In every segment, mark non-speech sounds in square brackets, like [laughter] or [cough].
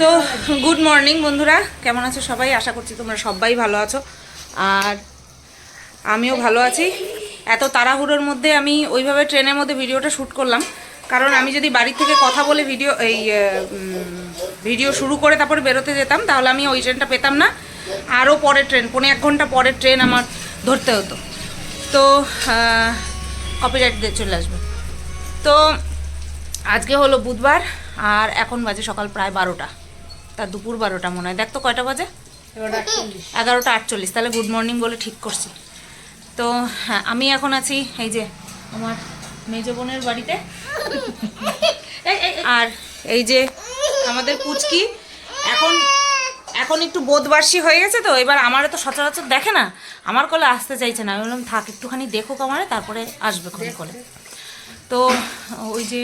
তো good morning বন্ধুরা, কেমন আছো সবাই? আশা করছি তোমরা সবাই ভালো আছো। আর আমিও ভালো আছি। এত তাড়াহুড়োর মধ্যে আমি ওইভাবে ট্রেনের মধ্যে ভিডিওটা শ্যুট করলাম। কারণ আমি যদি বাড়ি থেকে কথা বলে ভিডিও এই ভিডিও শুরু করে তারপরে বেরোতে যেতাম তাহলে আমি ওই ট্রেনটা পেতাম না। আরও পরের ট্রেন পৌনে এক ঘণ্টা পরের ট্রেন আমার ধরতে হতো। তো কপিরাইট দিয়ে চলে আসবে। তো আজকে হলো বুধবার আর এখন বাজে সকাল প্রায় বারোটা। তা দুপুর বারোটা মনে হয়। দেখ তো কয়টা বাজে? এগারোটা আটচল্লিশ। তাহলে গুড মর্নিং বলে ঠিক করছি। তো হ্যাঁ আমি এখন আছি এই যে আমার মেজ বোনের বাড়িতে? আর এই যে আমাদের পুচকি, এখন এখন একটু বোধবার্ষী হয়ে গেছে তো, এবার আমারে তো সচরাচর দেখে না, আমার কোলে আসতে চাইছে না, আমি বললাম, থাক, একটুখানি দেখুক আমারে তারপরে আসবে কোন কোলে। তো ওই যে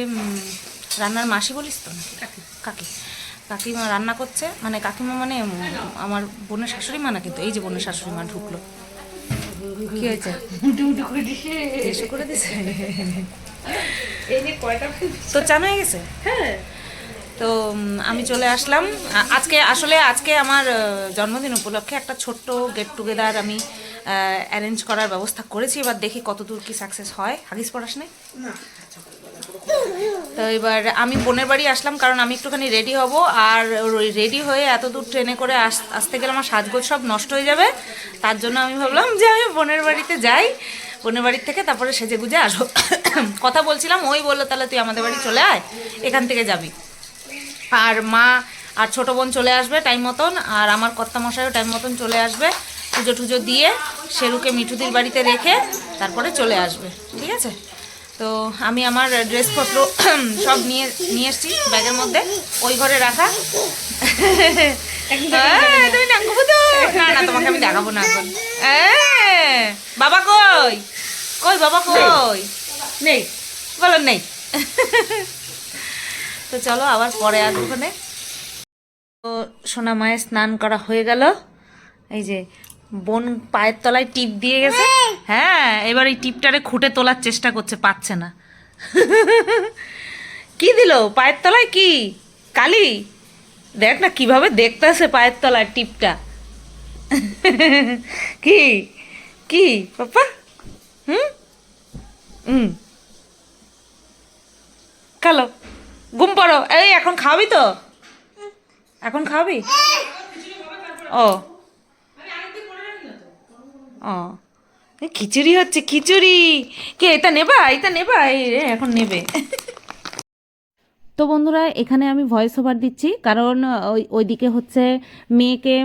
রান্নার মাসি বলিস তো? কাকি? কাকিমা রান্না করছে মানে কাকিমা মানে আমার বোনের শাশুড়ি মা না কিন্তু এই যে বোনের শাশুড়ি মা ঢুকলো। কি হয়েছে? এসে করে দিছে। তো চান হয়ে গেছে? তো আমি চলে আসলাম। আজকে আসলে আজকে আমার জন্মদিন উপলক্ষে একটা ছোট্ট গেট টুগেদার আমি অ্যারেঞ্জ করার ব্যবস্থা করেছি এবার দেখি কতদূর কি সাকসেস হয়। হাগিস পড়াস নাই? তো এবার আমি বোনের বাড়ি আসলাম, কারণ আমি একটুখানি রেডি হব। আর রেডি হয়ে এত দূর ট্রেনে করে আস, আসতে গেলে আমার সাজগোজ সব নষ্ট হয়ে যাবে। তার জন্য আমি ভাবলাম যে আমি বোনের বাড়িতে যাই। বোনের বাড়ির থেকে তারপরে সেজে গুজে আসব [coughs] কথা বলছিলাম। ওই বলল, তাহলে তুই আমাদের বাড়ি চলে আয়, এখান থেকে যাবি। আর মা আর ছোট বোন চলে আসবে টাইম মতন, আর আমার কর্তামশাইও টাইম মতন চলে আসবে। পুজো টুজো দিয়ে শেরুকে মিঠুদির বাড়িতে রেখে তারপরে চলে আসবে। ঠিক আছে? তো আমি আমার ড্রেসপত্র [clears throat] সব নিয়ে নিয়ে এসেছি ব্যাগের মধ্যে। ওই ঘরে রাখা। [laughs] তুমি না না তোমাকে আমি দেখাবো না এখন। বাবা কই? কই বাবা কই? নেই। বলো নেই। [laughs] তো চলো আবার পরে আসব ওখানে। তো সোনা মায়ের স্নান করা হয়ে গেল। এই যে বোন পায়ের তলায় টিপ দিয়ে গেছে। হ্যাঁ। এবার এই টিপটারে খুঁটে তোলার চেষ্টা করছে পাচ্ছে না। [laughs] কি দিল? পায়ের তলায় কি? কালি? দেখ না কীভাবে দেখতেছে পায়ের তলায় টিপটা। [laughs] কি? কি? পাপা? হুম? হুম কালো ঘুম পড়ো। এই এখন খাওয়াবি তো? এখন খাওয়াবি? ও। ও। খিচুড়ি হচ্ছে খিচুড়ি। কে এটা নেবা এটা নেবা এই রে এখন নেবে। তো বন্ধুরা, এখানে আমি ভয়েস ওভার দিচ্ছি। কারণ, ওই, ওইদিকে হচ্ছে মেয়েকে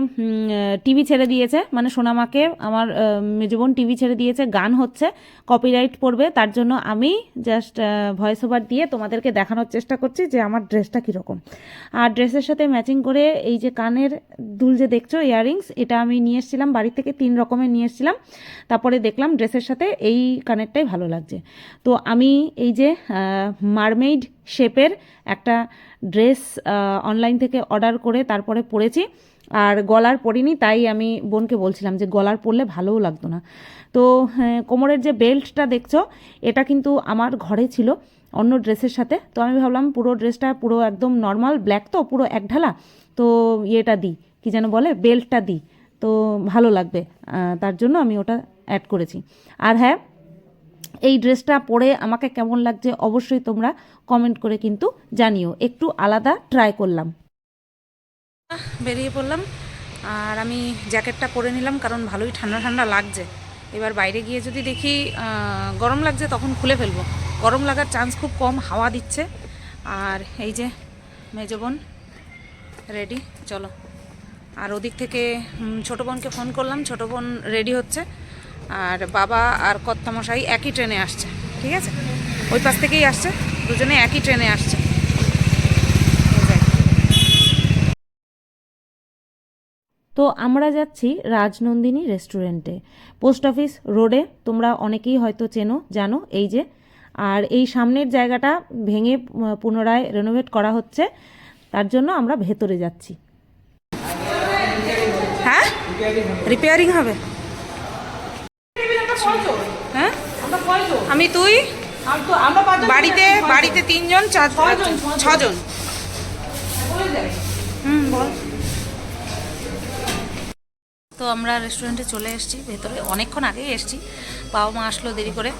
টিভি ছেড়ে দিয়েছে। মানে সোনামাকে, আমার মেজবোন টিভি ছেড়ে দিয়েছে। গান হচ্ছে কপিরাইট পড়বে। তার জন্য আমি জাস্ট ভয়েস ওভার দিয়ে তোমাদেরকে দেখানোর চেষ্টা করছি যে আমার ড্রেসটা কীরকম। আর ড্রেসের সাথে ম্যাচিং করে এই যে কানের দুল যে দেখছ ইয়াররিংস এটা আমি নিয়ে এসেছিলাম। বাড়ি থেকে তিন রকমের নিয়ে এসেছিলাম। তারপরে দেখলাম ড্রেসের সাথে এই কানেরটাই ভালো লাগছে। তো আমি এই যে মারমেইড শেপের একটা ড্রেস অনলাইন থেকে অর্ডার করে তারপরে পরেছি। আর গলার পরিনি তাই আমি বোনকে বলছিলাম যে গলার পরলে ভালোও লাগতো না। তো হ্যাঁ, কোমরের যে বেল্টটা দেখছ এটা কিন্তু আমার ঘরে ছিল অন্য ড্রেসের সাথে। তো আমি ভাবলাম পুরো ড্রেসটা পুরো একদম নর্মাল ব্ল্যাক তো পুরো এক ঢালা। তো ইয়েটা দিই কী যেন বলে বেল্টটা দিই। তো ভালো লাগবে তার জন্য আমি ওটা অ্যাড করেছি। আর হ্যাঁ এই ড্রেসটা পরে আমাকে কেমন লাগছে অবশ্যই তোমরা কমেন্ট করে কিন্তু জানিও। একটু আলাদা ট্রাই করলাম। বেরিয়ে পড়লাম আর আমি জ্যাকেটটা পরে নিলাম কারণ ভালোই ঠান্ডা ঠান্ডা লাগছে। এবার বাইরে গিয়ে যদি দেখি গরম লাগছে তখন খুলে ফেলব। গরম লাগার চান্স খুব কম, হাওয়া দিচ্ছে। আর এই যে মেজবন রেডি চলো। আর ওদিক থেকে ছোটো বোনকে ফোন করলাম। ছোটো বোন রেডি হচ্ছে। আর বাবা আর কর্তামশাই একই ট্রেনে আসছে, ঠিক আছে? ওই পাশ থেকেই আসছে, দুজনে একই ট্রেনে আসছে। তো আমরা যাচ্ছি রাজনন্দিনী রেস্টুরেন্টে। পোস্ট অফিস রোডে, তোমরা অনেকেই হয়তো চেনো, জানো, এই যে। আর এই সামনের জায়গাটা ভেঙে পুনরায় রেনোভেট করা হচ্ছে, তার জন্য আমরা ভেতরে যাচ্ছি। হ্যাঁ? রিপেয়ারিং হবে? হ্যাঁ? আমি তুই বাড়িতে বাড়িতে তিনজন চার ছজন। হুম বল। তো আমরা রেস্টুরেন্টে চলে এসেছি ভেতরে অনেকক্ষণ আগেই এসেছি। বাবা মা আসলো দেরি করে।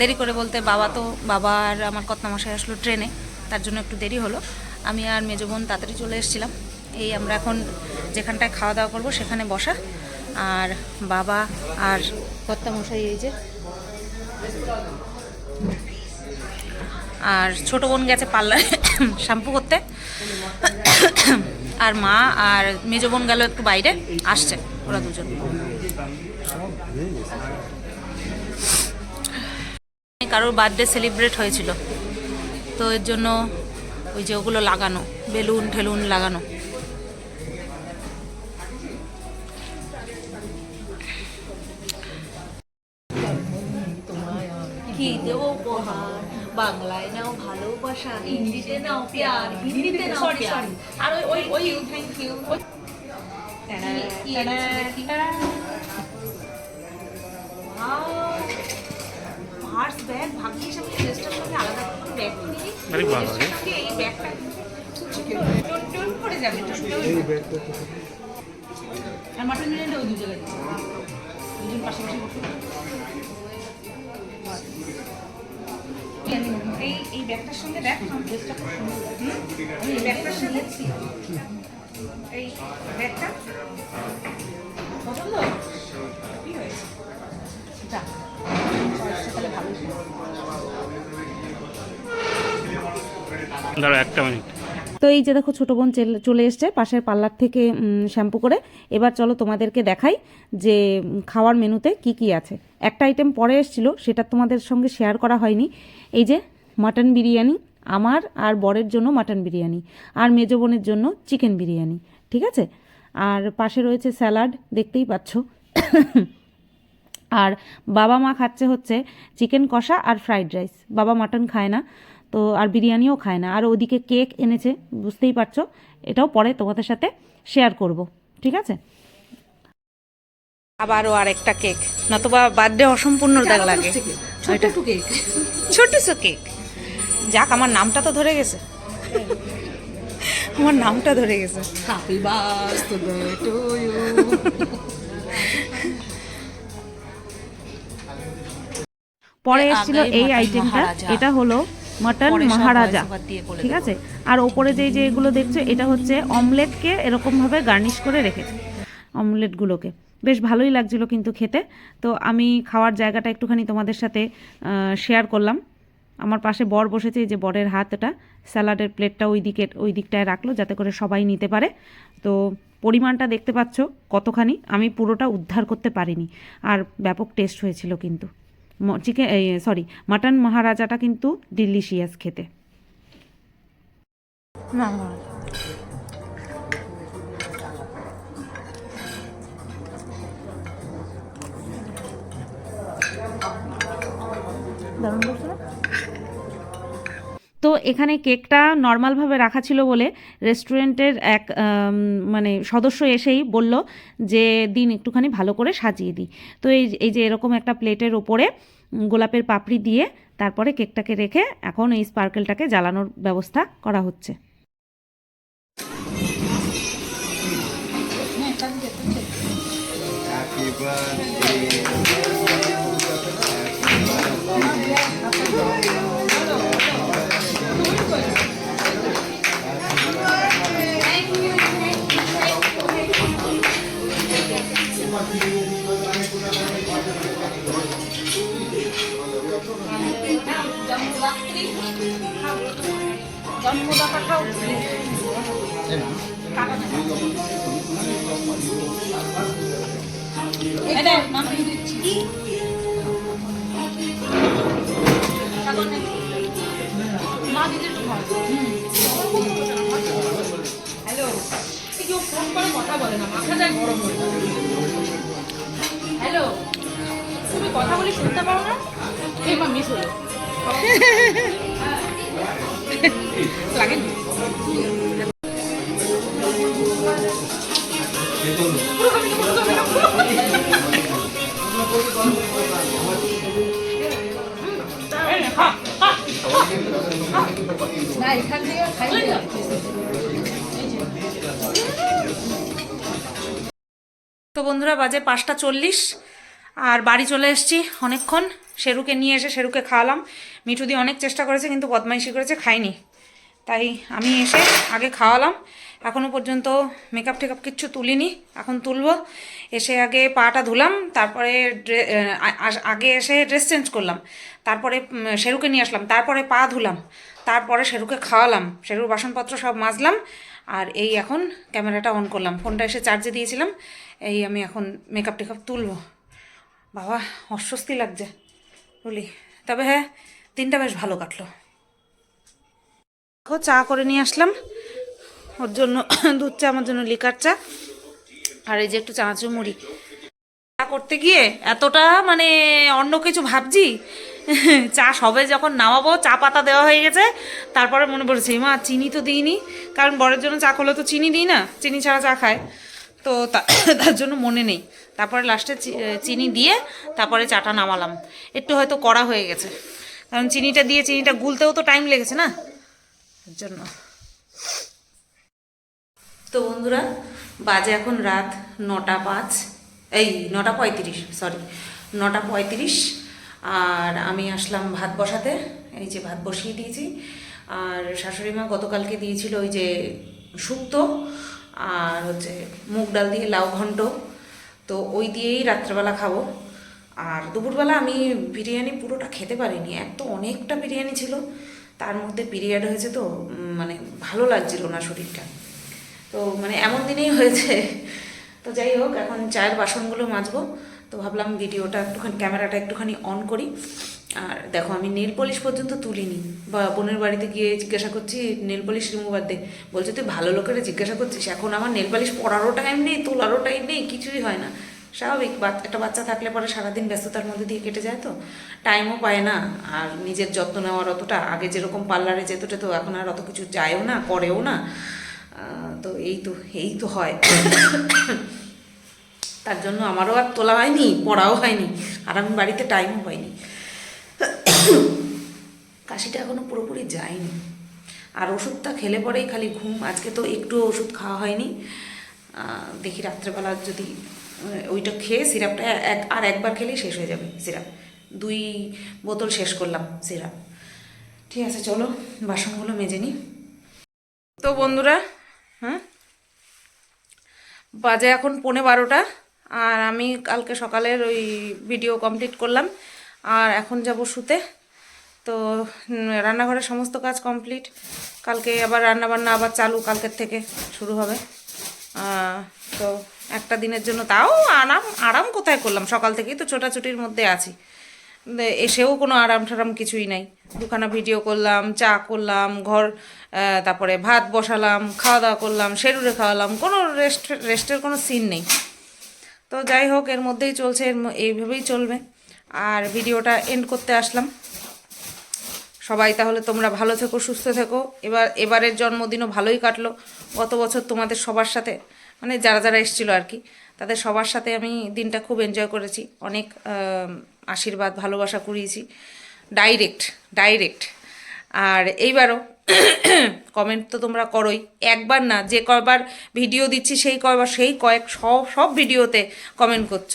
দেরি করে বলতে বাবা তো বাবা আর আমার কত্নামশাই আসলো ট্রেনে তার জন্য একটু দেরি হলো। আমি আর মেজো বোন তাড়াতাড়ি চলে এসেছিলাম। এই আমরা এখন যেখানটায় খাওয়া দাওয়া করব সেখানে বসা। আর বাবা আর কর্তামশাই এই যে। আর ছোট বোন গেছে পার্লারে শ্যাম্পু করতে। আর মা আর মেজো বোন গেল একটু বাইরে, আসছে ওরা দুজন। কারোর বার্থডে সেলিব্রেট হয়েছিল। তো এর জন্য ওই যে ওগুলো লাগানো, বেলুন, ঠেলুন লাগানো। কি দেবো উপহার বাংলায় নাও ভালোবাসা হিন্দিতে নাও প্যার হিন্দিতে নাও প্যার আর ওই ওই ওই থ্যাংক ইউ পার্স ব্যাগ ভাগ্যিস আমি ড্রেসটার সঙ্গে আলাদা করে ব্যাগ কিনি এই ব্যাগটা টুন টুন করে যাবে টুন টুন আর মাটন বিরিয়ানিটা ওই দু জায়গায় দুজন পাশাপাশি বসে। এই এই ব্যাগটার সঙ্গে এই ব্যাগটার এই ব্যাগটা। দাঁড়া একটা মিনিট। তো এই যে দেখো ছোটো বোন চেল- এসছে পাশের পার্লার থেকে শ্যাম্পু করে। এবার চলো তোমাদেরকে দেখাই যে খাওয়ার মেনুতে কি কি আছে। একটা আইটেম পরে এসেছিল, সেটা তোমাদের সঙ্গে শেয়ার করা হয়নি। এই যে মাটন বিরিয়ানি, আমার আর বরের জন্য মাটন বিরিয়ানি, আর মেজো বোনের জন্য চিকেন বিরিয়ানি, ঠিক আছে? আর পাশে রয়েছে স্যালাড দেখতেই পাচ্ছ। আর বাবা মা খাচ্ছে হচ্ছে চিকেন কষা আর ফ্রাইড রাইস বাবা মাটন খায় না। তো আর বিরিয়ানিও খায় না। আর ওদিকে কেক এনেছে বুঝতেই পারছ? এটাও পরে তোমাদের সাথে শেয়ার করব। ঠিক আছে? আবারও আরেকটা কেক নতুবা বার্থডে অসম্পূর্ণ দেখ লাগে। ছোট কেক ছোট সো কেক যাক আমার নামটা তো ধরে গেছে। আমার নামটা ধরে গেছে। হ্যাপি বার্থডে টু ইউ পরে এসেছিল এই আইটেমটা এটা হলো মটন মহারাজা। দিয়ে ঠিক আছে? আর ওপরে যে যে এগুলো দেখছ এটা হচ্ছে অমলেটকে এরকমভাবে গার্নিশ করে রেখেছে অমলেটগুলোকে। বেশ ভালোই লাগছিল কিন্তু খেতে। তো আমি খাওয়ার জায়গাটা একটুখানি তোমাদের সাথে শেয়ার করলাম। আমার পাশে বর বসেছে এই যে বরের হাতটা স্যালাডের প্লেটটা ওই দিকে ওই দিকটায় রাখল যাতে করে সবাই নিতে পারে। তো পরিমাণটা দেখতে পাচ্ছ কতখানি আমি পুরোটা উদ্ধার করতে পারিনি। আর ব্যাপক টেস্ট হয়েছিল কিন্তু। চিকেন সরি মাটন মহারাজাটা কিন্তু ডিলিশিয়াস খেতে। তো এখানে কেকটা নর্মালভাবে রাখা ছিল বলে রেস্টুরেন্টের এক মানে সদস্য এসেই বলল যে দিন একটুখানি ভালো করে সাজিয়ে দিই। তো এই এই যে এরকম একটা প্লেটের ওপরে গোলাপের পাপড়ি দিয়ে তারপরে কেকটাকে রেখে এখন এই স্পার্কেলটাকে জ্বালানোর ব্যবস্থা করা হচ্ছে। হ্যালো। কেউ ফোন করে কথা বলে না মাথা গরম হয়ে হ্যালো। তুমি কথা বলি শুনতে পারো না? এই মা মিস হলো। তো বন্ধুরা বাজে পাঁচটা চল্লিশ। আর বাড়ি চলে এসেছি অনেকক্ষণ। শেরুকে নিয়ে এসে শেরুকে খাওয়ালাম। মিঠু দিয়ে অনেক চেষ্টা করেছে, কিন্তু বদমাইশি করেছে খাইনি তাই আমি এসে আগে খাওয়ালাম। এখনও পর্যন্ত মেকআপ টেকআপ কিচ্ছু তুলিনি। এখন তুলব। এসে আগে পাটা ধুলাম, তারপরে আগে এসে ড্রেস চেঞ্জ করলাম। তারপরে শেরুকে নিয়ে আসলাম। তারপরে পা ধুলাম। তারপরে শেরুকে খাওয়ালাম। শেরুর বাসনপত্র সব মাজলাম। আর এই এখন ক্যামেরাটা অন করলাম। ফোনটা এসে চার্জে দিয়েছিলাম। এই আমি এখন মেকআপ টেকআপ তুলবো। বাবা, অস্বস্তি লাগছে। বলি, তবে হ্যাঁ দিনটা বেশ ভালো কাটলো। দেখো, চা করে নিয়ে আসলাম। ওর জন্য দুধ চা, আমার জন্য লিকার চা। আর এই যে একটু চানাচুর মুড়ি। চা করতে গিয়ে এতটা মানে অন্য কিছু ভাবছি। চা সবে যখন নামাবো, চা পাতা দেওয়া হয়ে গেছে। তারপরে মনে পড়েছে, মা, চিনি তো দিইনি। কারণ বরের জন্য চা করলে তো চিনি দিই না। চিনি ছাড়া চা খায়। তো [coughs] তার জন্য মনে নেই। তারপরে লাস্টে চিনি দিয়ে তারপরে চাটা নামালাম। একটু হয়তো কড়া হয়ে গেছে। কারণ চিনিটা দিয়ে চিনিটা গুলতেও তো টাইম লেগেছে না? এর জন্য। তো বন্ধুরা, বাজে এখন রাত নটা পাঁচ। এই, নটা পঁয়ত্রিশ সরি নটা পঁয়ত্রিশ। আর আমি আসলাম ভাত বসাতে। এই যে ভাত বসিয়ে দিয়েছি। আর শাশুড়ি মা গতকালকে দিয়েছিল ওই যে শুক্তো। আর হচ্ছে মুগ ডাল দিয়ে লাউ ঘন্ট। তো ওই দিয়েই রাত্রেবেলা খাব। আর দুপুরবেলা আমি বিরিয়ানি পুরোটা খেতে পারিনি এক তো অনেকটা বিরিয়ানি ছিল। তার মধ্যে পিরিয়ড হয়েছে তো মানে ভালো লাগছিল না শরীরটা। তো মানে এমন দিনেই হয়েছে। তো যাই হোক, এখন চায়ের বাসনগুলো মাজবো। তো ভাবলাম ভিডিওটা একটুখানি, ক্যামেরাটা একটুখানি অন করি। আর দেখো, আমি নেল পলিশ পর্যন্ত তুলিনি। বা বোনের বাড়িতে গিয়ে জিজ্ঞাসা করছি নেল পলিশ রিমুভার দে। বলছে, তুই ভালো লোকেরা জিজ্ঞাসা করছিস? এখন আমার নেল পলিশ পড়ারও টাইম নেই, তোলারও টাইম নেই, কিছুই হয় না। স্বাভাবিক একটা বাচ্চা থাকলে পরে সারাদিন ব্যস্ততার মধ্যে দিয়ে কেটে যায় তো। টাইমও পায় না, আর নিজের যত্ন নেওয়ার অতটা, আগে যেরকম পার্লারে যেত তো এখন আর অত কিছু যায়ও না, করেও না। তো এই তো এই তো হয়। [coughs] তার জন্য আমারও আর তোলা হয়নি, পড়াও হয়নি, আর আমি বাড়িতে টাইমও পাইনি। কাশিটা এখনও পুরোপুরি যায়নি। আর ওষুধটা খেলে পরেই খালি ঘুম। আজকে তো একটু ওষুধ খাওয়া হয়নি। দেখি রাত্রেবেলা যদি ওইটা খেয়ে সিরাপটা এক, আর একবার খেলেই শেষ হয়ে যাবে সিরাপ। দুই বোতল শেষ করলাম সিরাপ। ঠিক আছে, চলো, বাসনগুলো মেজে নিই। তো বন্ধুরা হ্যাঁ বাজে এখন পৌনে বারোটা। আর আমি কালকে সকালের ওই ভিডিও কমপ্লিট করলাম। আর এখন যাব শুতে। তো রান্নাঘরের সমস্ত কাজ কমপ্লিট। কালকে আবার রান্নাবান্না আবার চালু, কালকের থেকে শুরু হবে। তো একটা দিনের জন্য তাও আরাম আরাম কোথায় করলাম? সকাল থেকেই তো ছোটাছুটির মধ্যে আছি। এসেও কোনো আরাম টারাম কিছুই নাই। দুখানা ভিডিও করলাম, চা করলাম, ঘর তারপরে ভাত বসালাম খাওয়া দাওয়া করলাম শেরুরে খাওয়ালাম, কোনো রেস্ট রেস্টের কোনো সিন নেই। তো যাই হোক, এর মধ্যেই চলছে, এর এইভাবেই চলবে। আর ভিডিওটা এন্ড করতে আসলাম। সবাই তাহলে তোমরা ভালো থেকো, সুস্থ থেকো। এবার, এবারের জন্মদিনও ভালোই কাটলো। গত বছর তোমাদের সবার সাথে মানে যারা যারা এসেছিল আর কি, তাদের সবার সাথে আমি দিনটা খুব এনজয় করেছি। অনেক আশীর্বাদ, ভালোবাসা কুড়িয়েছি। ডাইরেক্ট ডাইরেক্ট আর এইবারও [coughs] কমেন্ট তো তোমরা করোই। একবার না, যে কয়বার ভিডিও দিচ্ছি, সেই কয়বার, সেই কয়েক, সব সব ভিডিওতে কমেন্ট করছ।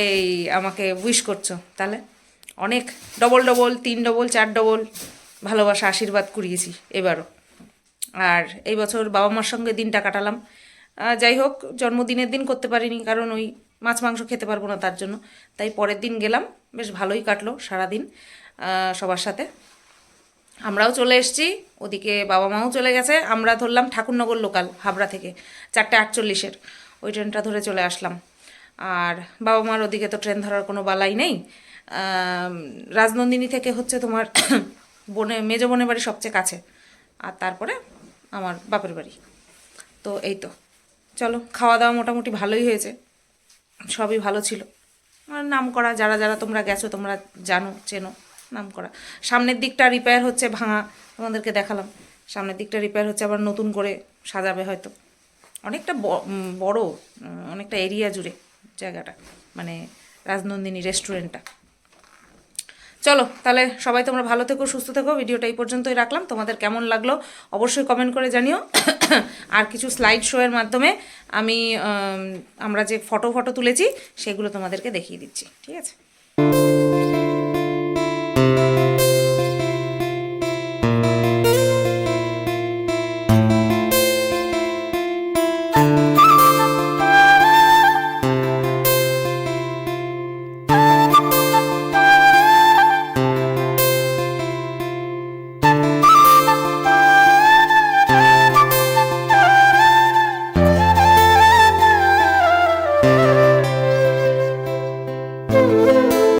এই, আমাকে উইশ করছ। তাহলে? অনেক ডবল ডবল তিন ডবল চার ডবল ভালোবাসা, আশীর্বাদ কুড়িয়েছি এবারও। আর এই বছর বাবা মার সঙ্গে দিনটা কাটালাম। যাই হোক, জন্মদিনের দিন করতে পারিনি কারণ ওই মাছ মাংস খেতে পারব না তার জন্য। তাই পরের দিন গেলাম, বেশ ভালোই কাটলো সারাদিন সবার সাথে। আমরাও চলে এসেছি, ওদিকে বাবা মাও চলে গেছে। আমরা ধরলাম ঠাকুরনগর লোকাল হাবড়া থেকে, চারটে আটচল্লিশের। ওই ট্রেনটা ধরে চলে আসলাম। আর বাবা মার ওদিকে তো ট্রেন ধরার কোনো বালাই নেই। রাজনন্দিনী থেকে হচ্ছে তোমার [coughs] বনে, মেজ বোনের বাড়ি সবচেয়ে কাছে। আর তারপরে আমার বাপের বাড়ি। তো এই তো। চলো খাওয়া দাওয়া মোটামুটি ভালোই হয়েছে। সবই ভালো ছিল। নাম করা যারা যারা তোমরা গেছো, তোমরা জানো, চেনো নাম করা সামনের দিকটা রিপেয়ার হচ্ছে ভাঙা, তোমাদেরকে দেখালাম। সামনের দিকটা রিপেয়ার হচ্ছে আবার নতুন করে সাজাবে হয়তো। অনেকটা বড় অনেকটা এরিয়া জুড়ে জায়গাটা মানে রাজনন্দিনী রেস্টুরেন্টটা চলো, তাহলে সবাই তোমরা ভালো থেকো, সুস্থ থেকো। ভিডিওটা এই পর্যন্তই রাখলাম। তোমাদের কেমন লাগল অবশ্যই কমেন্ট করে জানিও। আর কিছু স্লাইড শোয়ের মাধ্যমে আমি আমরা যে ফটো ফটো তুলেছি, সেগুলো তোমাদেরকে দেখিয়ে দিচ্ছি। ঠিক আছে?